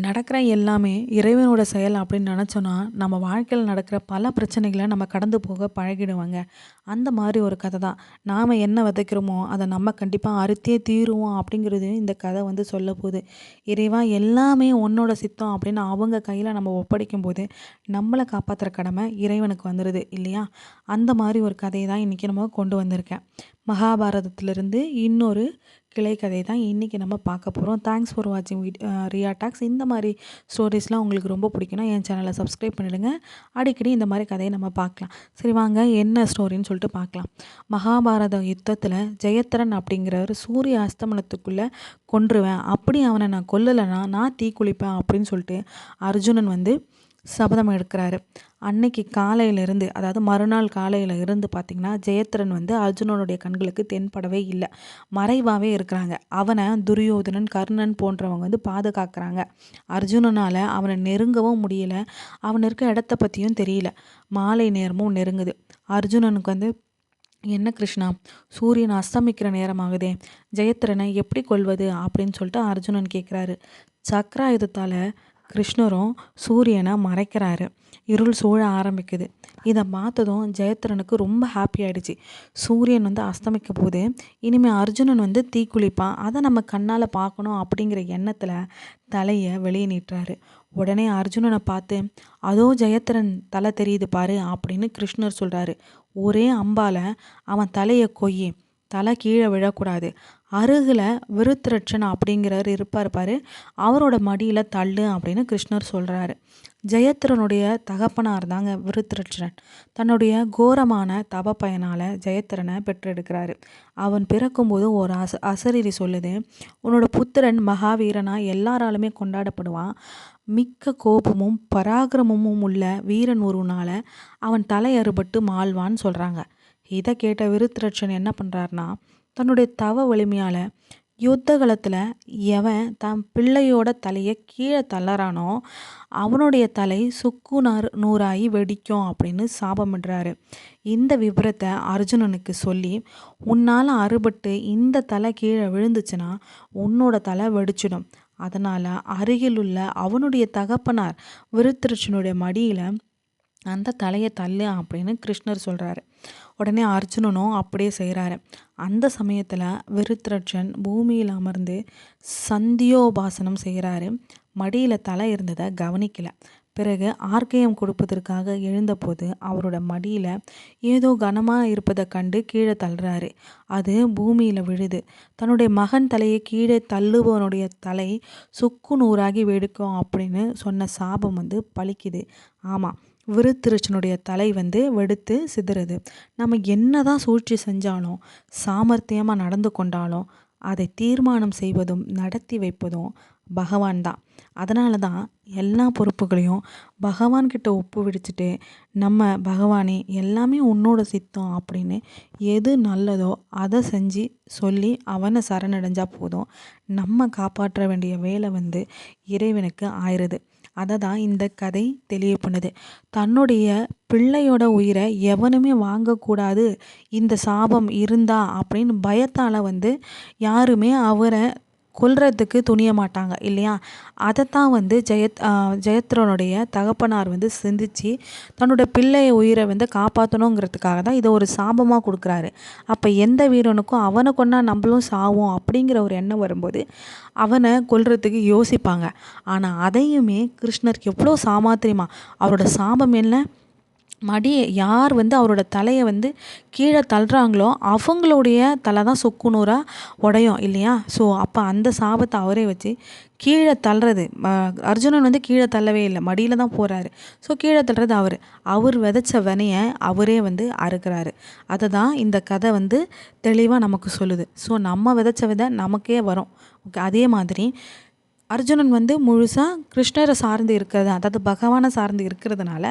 நடக்கிற எல்லாமே இறைவனோட செயல் அப்படின்னு நினச்சோன்னா நம்ம வாழ்க்கையில் நடக்கிற பல பிரச்சனைகளை நம்ம கடந்து போக பழகிடுவாங்க. அந்த மாதிரி ஒரு கதை தான். நாம் என்ன விதைக்கிறோமோ அதை நம்ம கண்டிப்பாக அறுத்தே தீருவோம் அப்படிங்கிறது இந்த கதை வந்து சொல்ல போகுது. இறைவா எல்லாமே உன்னோட சித்தம் அப்படின்னு அவங்க கையில் நம்ம ஒப்படைக்கும் போது நம்மளை காப்பாற்றுற கடமை இறைவனுக்கு வந்துடுது இல்லையா? அந்த மாதிரி ஒரு கதையை தான் இன்றைக்கி நம்ம கொண்டு வந்திருக்கேன். மகாபாரதத்திலிருந்து இன்னொரு கிளை கதை தான் இன்றைக்கி நம்ம பார்க்க போகிறோம் தேங்க்ஸ் ஃபார் வாட்சிங் வீட் ரியா டாக்ஸ் இந்த மாதிரி ஸ்டோரிஸ்லாம் உங்களுக்கு ரொம்ப பிடிக்கும்னா என் சேனலை சப்ஸ்கிரைப் பண்ணிவிடுங்க அடிக்கடி இந்த மாதிரி கதையை நம்ம பார்க்கலாம். சரி வாங்க என்ன ஸ்டோரின்னு சொல்லிட்டு பார்க்கலாம். மகாபாரத யுத்தத்தில் ஜெயத்திரன் அப்படிங்கிறவர் சூரிய அஸ்தமனத்துக்குள்ளே கொன்றுவேன். அப்படி அவனை நான் கொல்லலைன்னா நான் தீ குளிப்பேன் அப்படின்னு சொல்லிட்டு அர்ஜுனன் வந்து சபதம் எடுக்கிறாரு. அன்னைக்கு காலையிலேருந்து அதாவது மறுநாள் காலையில் இருந்து பார்த்திங்கன்னா ஜெயத்திரன் வந்து அர்ஜுனனுடைய கண்களுக்கு தென்படவே இல்லை. மறைவாகவே இருக்கிறாங்க. அவனை துரியோதனன் கர்ணன் போன்றவங்க வந்து பாதுகாக்கிறாங்க. அர்ஜுனனால் அவனை நெருங்கவும் முடியல. அவன் இருக்க இடத்த பற்றியும் தெரியல. மாலை நேரமும் நெருங்குது. அர்ஜுனனுக்கு வந்து என்ன கிருஷ்ணா சூரியன் அஸ்தமிக்கிற நேரமாகுதே. ஜெயத்திரனை எப்படி கொள்வது அப்படின்னு சொல்லிட்டு அர்ஜுனன் கேட்குறாரு சக்கராயுதத்தால் கிருஷ்ணரும் சூரியனை மறைக்கிறாரு. இருள் சூழ ஆரம்பிக்குது. இதை பார்த்ததும் ஜெயத்ரனுக்கு ரொம்ப ஹாப்பி ஆகிடுச்சு சூரியன் வந்து அஸ்தமிக்க போது இனிமேல் அர்ஜுனன் வந்து தீக்குளிப்பான் அதை நம்ம கண்ணால் பார்க்கணும் அப்படிங்கிற எண்ணத்தில் தலையை வெளியே நீட்டுறாரு. உடனே அர்ஜுனனை பார்த்து அதோ ஜெயத்ரன் தலை தெரியுது பாரு அப்படின்னு கிருஷ்ணர் சொல்கிறாரு ஒரே அம்பால் அவன் தலையை கொய்யி தலை கீழே விழக்கூடாது. அருகில் விருத்திரட்சன் அப்படிங்கிறவர் இருப்பார் பாரு. அவரோட மடியில் தள்ளு அப்படின்னு கிருஷ்ணர் சொல்கிறாரு ஜெயத்திரனுடைய தகப்பனார் தாங்க விருத்திரட்சன் தன்னுடைய கோரமான தப பயனால் ஜெயத்திரனை பெற்றெடுக்கிறாரு. அவன் பிறக்கும்போது ஒரு அச அசரீரி சொல்லுது உன்னோட புத்திரன் மகாவீரனாக எல்லாராலுமே கொண்டாடப்படுவான். மிக்க கோபமும் பராக்கிரமமும் உள்ள வீரன் ஒருவனால் அவன் தலையறுபட்டு மாழ்வான்னு சொல்கிறாங்க இதை கேட்ட விருத்திரட்சன் என்ன பண்ணுறாருனா தன்னுடைய தவ வலிமையால் யுத்த காலத்தில் எவன் தன் பிள்ளையோட தலையை கீழே தள்ளறானோ அவனுடைய தலை சுக்கு நார் நூறாகி வெடிக்கும் அப்படின்னு சாபமிடுறாரு இந்த விவரத்தை அர்ஜுனனுக்கு சொல்லி உன்னால் அறுபட்டு இந்த தலை கீழே விழுந்துச்சுன்னா உன்னோட தலை வெடிச்சிடும். அதனால் அருகிலுள்ள அவனுடைய தகப்பனார் விருத்திருச்சனுடைய மடியில் அந்த தலையை தள்ளு அப்படின்னு கிருஷ்ணர் சொல்கிறாரு உடனே அர்ஜுனனும் அப்படியே செய்கிறாரு அந்த சமயத்தில் விருத்ரட்சன் பூமியில் அமர்ந்து சந்தியோபாசனம் செய்கிறாரு மடியில் தலை இருந்ததை கவனிக்கலை. பிறகு ஆர்கேயம் கொடுப்பதற்காக எழுந்தபோது அவரோட மடியில் ஏதோ கனமாக இருப்பதை கண்டு கீழே தள்ளுறாரு. அது பூமியில் விழுது. தன்னுடைய மகன் தலையை கீழே தள்ளுபவனுடைய தலை சுக்கு நூறாகி வெடுக்கும் அப்படின்னு சொன்ன சாபம் வந்து பழிக்குது ஆமாம் விருத்திருச்சனுடைய தலை வந்து வெடுத்து சிதறுது. நம்ம என்ன தான் சூழ்ச்சி செஞ்சாலும் சாமர்த்தியமாக நடந்து கொண்டாலும் அதை தீர்மானம் செய்வதும் நடத்தி வைப்பதும் பகவான் தான். அதனால தான் எல்லா பொறுப்புகளையும் பகவான்கிட்ட ஒப்பு விடுச்சுட்டு நம்ம பகவானே எல்லாமே உன்னோட சித்தம் அப்படின்னு எது நல்லதோ அதை செஞ்சு சொல்லி அவனை சரணடைஞ்சால் போதும். நம்ம காப்பாற்ற வேண்டிய வேலை வந்து இறைவனுக்கு ஆயிடுது. அதை தான் இந்த கதை தெளிவு பண்ணுது. தன்னுடைய பிள்ளையோட உயிரை எவனுமே வாங்கக்கூடாது. இந்த சாபம் இருந்தா அப்படின்னு பயத்தால் வந்து யாருமே அவரை கொல்றதுக்கு துணிய மாட்டாங்க இல்லையா? அதைத்தான் வந்து ஜெயத் ஜெயத்ரனுடைய தகப்பனார் வந்து சிந்தித்து தன்னோட பிள்ளைய உயிரை வந்து காப்பாற்றணுங்கிறதுக்காக தான் இதை ஒரு சாபமாக கொடுக்குறாரு. அப்போ எந்த வீரனுக்கும் அவனை கொண்டா நம்மளும் சாவோம் அப்படிங்கிற ஒரு எண்ணம் வரும்போது அவனை கொல்றதுக்கு யோசிப்பாங்க. ஆனால் அதையுமே கிருஷ்ணருக்கு எவ்வளோ சாமாத்திரியமா அவரோட சாபம் என்ன? மடியை யார் வந்து அவரோட தலையை வந்து கீழே தள்ளுறாங்களோ அவங்களுடைய தலை தான் சொக்குநூறாக உடையும் இல்லையா? ஸோ அப்போ அந்த சாபத்தை அவரே வச்சு கீழே தள்ளுறது அர்ஜுனன் வந்து கீழே தள்ளவே இல்லை மடியில் தான் போகிறாரு ஸோ கீழே தள்ளுறது அவர். அவர் விதைச்ச வினையை அவரே வந்து அறுக்கிறாரு. அதை தான் இந்த கதை வந்து தெளிவாக நமக்கு சொல்லுது. ஸோ நம்ம விதைச்ச விதை நமக்கே வரும். ஓகே அதே மாதிரி அர்ஜுனன் வந்து முழுசாக கிருஷ்ணரை சார்ந்து இருக்கிறது அதாவது பகவானை சார்ந்து இருக்கிறதுனால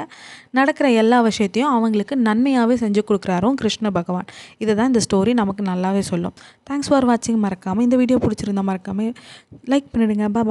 நடக்கிற எல்லா விஷயத்தையும் அவங்களுக்கு நன்மையாகவே செஞ்சு கொடுக்குறாரும் கிருஷ்ண பகவான். இதை தான் இந்த ஸ்டோரி நமக்கு நல்லாவே சொல்லும். தேங்க்ஸ் ஃபார் வாட்சிங் மறக்காமல் இந்த வீடியோ பிடிச்சிருந்தா மறக்காமல் லைக் பண்ணிவிடுங்க பாய்